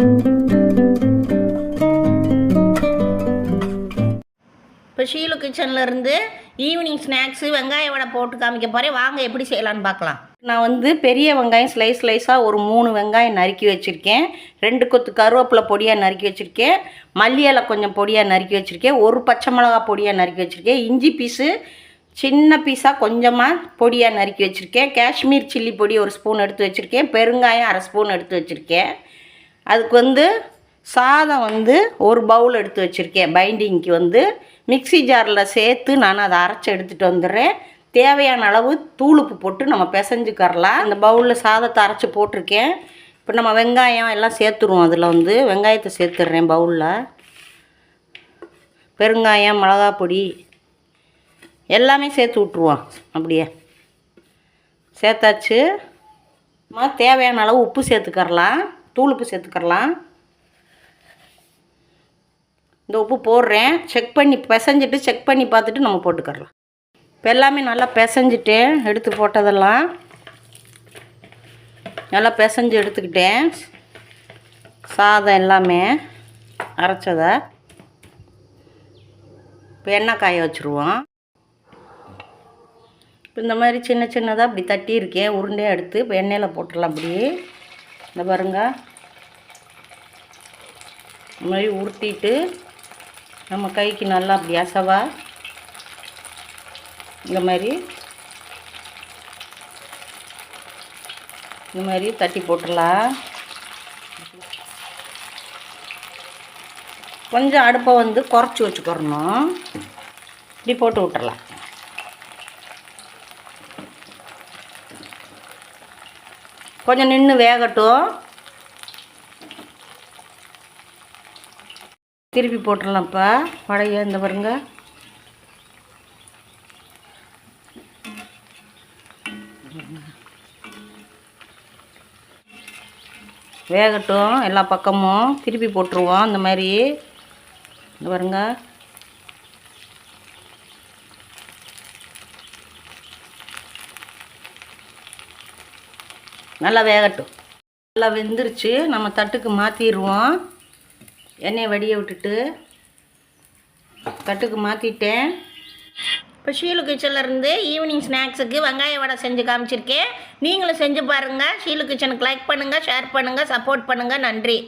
இப்போ ஷீலு கிச்சனில் இருந்து ஈவினிங் ஸ்நாக்ஸு வெங்காய வடை போட்டு காமிக்க போகிறேன் வாங்க எப்படி செய்யலான்னு பார்க்கலாம். நான் வந்து பெரிய வெங்காயம் ஸ்லைஸ் ஸ்லைஸாக ஒரு மூணு வெங்காயம் நறுக்கி வச்சுருக்கேன். ரெண்டு கொத்து கருவேப்பிலை பொடியாக நறுக்கி வச்சுருக்கேன். மல்லி இலை கொஞ்சம் பொடியாக நறுக்கி வச்சுருக்கேன். ஒரு பச்சை மிளகா பொடியாக நறுக்கி வச்சுருக்கேன். இஞ்சி பீஸு சின்ன பீஸாக கொஞ்சமாக பொடியாக நறுக்கி வச்சுருக்கேன். காஷ்மீர் சில்லி பொடி ஒரு ஸ்பூன் எடுத்து வச்சுருக்கேன். பெருங்காயம் அரை ஸ்பூன் எடுத்து வச்சுருக்கேன். அதுக்கு வந்து சாதம் வந்து ஒரு பவுல் எடுத்து வச்சுருக்கேன். பைண்டிங்க்கு வந்து மிக்ஸி ஜாரில் சேர்த்து நான் அதை அரைச்சி எடுத்துகிட்டு வந்துடுறேன். தேவையான அளவு தூளுப்பு போட்டு நம்ம பிசைஞ்சுக்கரலாம் அந்த பவுலில் சாதத்தை அரைச்சி போட்டிருக்கேன். இப்போ நம்ம வெங்காயம் எல்லாம் சேர்த்துருவோம். அதில் வந்து வெங்காயத்தை சேர்த்துடுறேன் பவுலில் பெருங்காயம் மிளகா பொடி எல்லாமே சேர்த்து விட்ருவோம் அப்படியே. சேர்த்தாச்சு. தேவையான அளவு உப்பு சேர்த்துக்கரலாம் தூள் உப்பு சேர்த்துக்கரலாம் இந்த உப்பு போடுறேன். செக் பண்ணி பிசைஞ்சிட்டு செக் பண்ணி பார்த்துட்டு நம்ம போட்டுக்கரலாம் இப்போ எல்லாமே நல்லா பிசைஞ்சிட்டு எடுத்து போட்டதெல்லாம். நல்லா பிசைஞ்சு எடுத்துக்கிட்டேன். சாதம் எல்லாமே அரைச்சதை. இப்போ எண்ணெய் காய வச்சுருவோம். இப்போ இந்த மாதிரி சின்ன சின்னதாக இப்படி தட்டி இருக்கேன் உருண்டையாக எடுத்து இப்போ எண்ணெயில் போட்டுடலாம் அப்படி இந்த பாருங்க. இந்த மாதிரி உருட்டிட்டு நம்ம கைக்கு நல்லா அப்படி அசவா இந்த மாதிரி இந்த மாதிரி தட்டி போட்டுடலாம். கொஞ்சம் அடுப்பை வந்து குறைச்சி வச்சுக்கிறணும் இப்படி போட்டு விட்டுறலாம் கொஞ்சம் நின்று வேகட்டும். திருப்பி போட்டுடலாம்ப்பா வடையை இந்த பாருங்க. வேகட்டும் எல்லா பக்கமும். திருப்பி போட்டுருவோம் இந்த மாதிரி. இந்த பாருங்கள் நல்லா வேகட்டும். நல்லா வெந்துருச்சு. நம்ம தட்டுக்கு மாற்றிடுவோம் எண்ணெயை வடிய விட்டுட்டு தட்டுக்கு மாற்றிட்டேன் இப்போ ஷீலு கிச்சனில் இருந்து ஈவினிங் ஸ்நாக்ஸுக்கு வெங்காய வடை செஞ்சு காமிச்சிருக்கேன். நீங்களும் செஞ்சு பாருங்கள் ஷீலு கிச்சனுக்கு லைக் பண்ணுங்கள் ஷேர் பண்ணுங்கள் சப்போர்ட் பண்ணுங்கள் நன்றி.